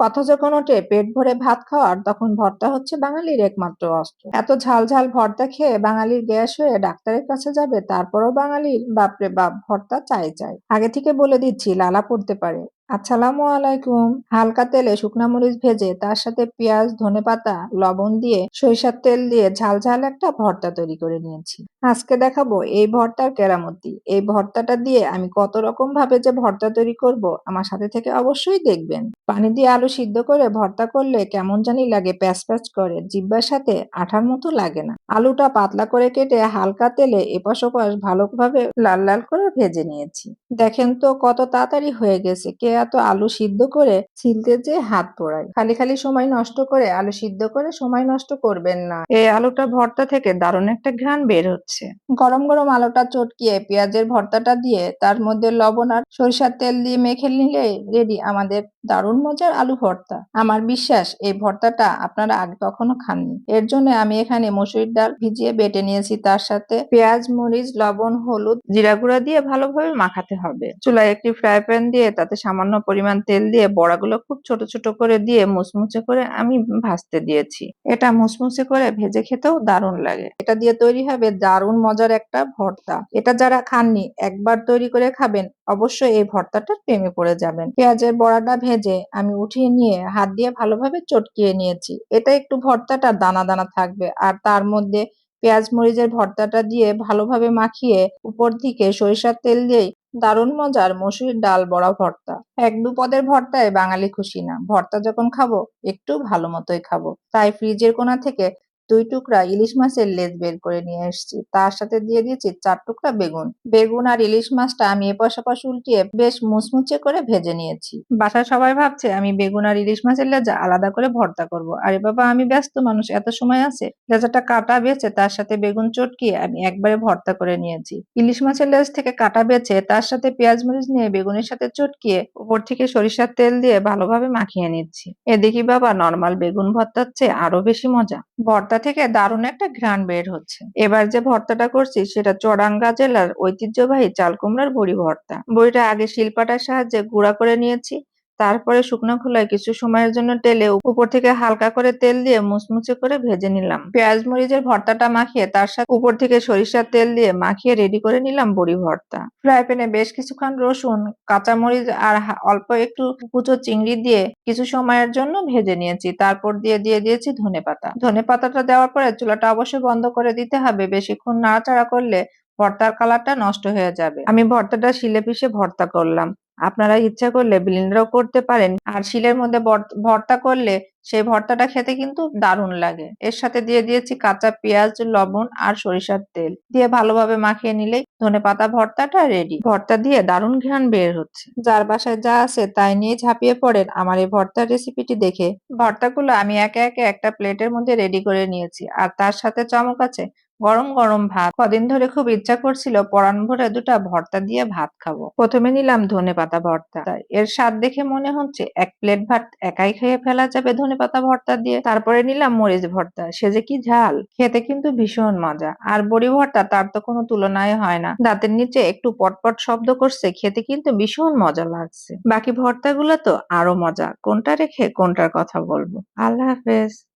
কথা যখন ওঠে, পেট ভরে ভাত খাওয়ার, তখন ভর্তা হচ্ছে বাঙালির একমাত্র অস্ত্র। এত ঝাল ঝাল ভর্তা খেয়ে বাঙালির গ্যাস হয়ে ডাক্তারের কাছে যাবে, তারপরও বাঙালির বাপরে বাপ ভর্তা চাই চাই। আগে থেকে বলে দিচ্ছি, লালা পড়তে পারে। আসসালামু আলাইকুম। হালকা তেলে শুকনা মরিচ ভেজে তার সাথে পেঁয়াজ ধনেপাতা লবণ দিয়ে সরিষার তেল দিয়ে ঝাল ঝাল একটা ভর্তা তৈরি করে নিয়েছি। আজকে দেখাবো এই ভর্তার কেরামতি। এই ভর্তাটা দিয়ে আমি কত রকম ভাবে যে ভর্তা তৈরি করব আমার সাথে থেকে অবশ্যই দেখবেন। পানি দিয়ে আলু সিদ্ধ করে ভর্তা করলে কেমন জানি লাগে প্যাচ প্যাচ করে, জিব্বার সাথে আঠার মতো লাগে না। আলুটা পাতলা করে কেটে হালকা তেলে এপাশ ওপাশ ভালোভাবে লাল লাল করে ভেজে নিয়েছি। দেখেন তো কত তাড়াতাড়ি হয়ে গেছে, কে এত আলু সিদ্ধ করে ছিলতে যে হাত পোড়ায়। খালি খালি সময় নষ্ট করে আলু সিদ্ধ করে সময় নষ্ট করবেন না। এই আলুটা ভর্তা থেকে দারুণ একটা ঘ্রাণ বের হচ্ছে। গরম গরম আলুটা চটকিয়ে পেঁয়াজের ভর্তাটা দিয়ে তার মধ্যে লবণ আর সরিষার তেল দিয়ে মেখে নিলে রেডি আমাদের দারুণ মজার আলু ভর্তা। আমার বিশ্বাস, এই ভর্তাটা আপনারা আগে কখনো খাননি। এর জন্য আমি এখানে মসুরির ডাল ভিজিয়ে বেটে নিয়েছি। তার সাথে পেঁয়াজ, মরিচ, লবণ, হলুদ, জিরা গুঁড়া দিয়ে ভালোভাবে মাখাতে হবে। চুলায় একটি ফ্রাই প্যান দিয়ে তাতে সামান্য পরিমাণ তেল দিয়ে বড়াগুলো খুব ছোট ছোট করে দিয়ে মুচমুচে করে আমি ভাজতে দিয়েছি। এটা মুচমুচে করে ভেজে খেতেও দারুণ লাগে। এটা দিয়ে তৈরি হবে দারুণ মজার একটা ভর্তা। এটা যারা খাননি, একবার তৈরি করে খাবেন, অবশ্যই এই ভর্তাটার প্রেমে পড়ে যাবেন। পেঁয়াজের বড়াটা ভেজে আমি উঠিয়ে নিয়ে হাত দিয়ে ভালোভাবে চটকিয়ে নিয়েছি। এটা একটু ভর্তাটা দানা দানা থাকবে আর তার মধ্যে পেঁয়াজ মরিচের ভর্তাটা দিয়ে ভালোভাবে মাখিয়ে উপর থেকে সরিষার তেল দিয়েই দারুণ মজার মসুর ডাল বড়া ভর্তা। এক দু পদের ভর্তায় বাঙালি খুশি না। ভর্তা যখন খাব, একটু ভালো মতোই খাব। তাই ফ্রিজের কোণা থেকে দুই টুকরা ইলিশ মাছের লেজ বের করে নিয়ে এসেছি তার সাথে দিয়ে দিয়েছি চার টুকরা বেগুন। বেগুন আর ইলিশ মাছটা আমি এপাশ ওপাশ উল্টিয়ে বেশ মুচমুচে করে ভেজে নিয়েছি। বাসায় সবাই ভাবছে আমি বেগুন আর ইলিশ মাছের লেজা আলাদা করে ভর্তা করব। আরে বাবা, আমি ব্যস্ত মানুষ, এত সময় আছে। লেজাটা কাটা বেছে তার সাথে বেগুন চটকিয়ে আমি একবারে ভর্তা করে নিয়েছি। ইলিশ মাছের লেজ থেকে কাটা বেছে তার সাথে পেঁয়াজ মরিচ নিয়ে বেগুনের সাথে চটকিয়ে উপর থেকে সরিষার তেল দিয়ে ভালোভাবে মাখিয়ে নিচ্ছি। এদিকে বাবা, নর্মাল বেগুন ভর্তার চেয়ে আরও বেশি মজা। ভর্তা থেকে দারুণ একটা ঘ্রাণ বের হচ্ছে। এবার যে ভর্তাটা করছি সেটা চড়াঙ্গা জেলার ঐতিহ্যবাহী চাল কুমড়ার বড়ি ভর্তা। বড়িটা আগে শিলপাটার সাহায্যে গুঁড়া করে নিয়েছি। তারপরে শুকনো খোলায় কিছু সময়ের জন্য টেলে উপর থেকে হালকা করে তেল দিয়ে মুচমুচে করে ভেজে নিলাম। পেঁয়াজ মরিচের ভর্তাটা মাখিয়ে তার সাথে উপর থেকে সরিষার তেল দিয়ে মাখিয়ে রেডি করে নিলাম বড়ি ভর্তা। ফ্রাই প্যানে বেশ কিছুক্ষণ রসুন কাঁচা মরিচ আর অল্প একটু কুচো চিংড়ি দিয়ে কিছু সময়ের জন্য ভেজে নিয়েছি। তারপর দিয়ে দিয়ে দিয়েছি ধনে পাতা। ধনে পাতাটা দেওয়ার পরে চুলাটা অবশ্যই বন্ধ করে দিতে হবে। বেশিক্ষণ নাড়াচাড়া করলে ভর্তার কালারটা নষ্ট হয়ে যাবে। আমি ভর্তাটা শিলে পিষে ভর্তা করলাম। আপনারা ইচ্ছা করলে ব্লেন্ডারও করতে পারেন। আর শিলের মধ্যে ভর্তা করলে সেই ভর্তাটা খেতে কিন্তু দারুণ লাগে। এর সাথে দিয়ে দিয়েছি কাঁচা পেঁয়াজ, লবণ আর সরিষার তেল। দিয়ে ভালোভাবে মাখিয়ে নিলেই ধনে পাতা ভর্তাটা রেডি ভর্তা দিয়ে দারুণ ঘ্রাণ বের হচ্ছে। যার বাসায় যা আছে তাই নিয়ে ঝাঁপিয়ে পড়েন আমার এই ভর্তার রেসিপিটি দেখে। ভর্তাগুলো আমি একে একে একটা প্লেটের মধ্যে রেডি করে নিয়েছি। আর তার সাথে চমক আছে। গরম গরম ভাত। কদিন ধরে খুব ইচ্ছা করছিল পরান ভরে দুটা ভর্তা দিয়ে ভাত খাব। প্রথমে নিলাম ধনে পাতা ভর্তা। এর স্বাদ দেখে মনে হচ্ছে এক প্লেট ভাত একাই খেয়ে ফেলা যাবে ধনে পাতা ভর্তা দিয়ে। তারপরে নিলাম মরিচ ভর্তা। সে যে কি ঝাল! খেতে কিন্তু ভীষণ মজা। আর বড়ি ভর্তা তার তো কোনো তুলনায় হয় না। দাঁতের নিচে একটু পটপট শব্দ করছে, খেতে কিন্তু ভীষণ মজা লাগছে। বাকি ভর্তাগুলো তো আরও মজা। কোনটা রেখে কোনটার কথা বলব? আল্লাহ হাফেজ।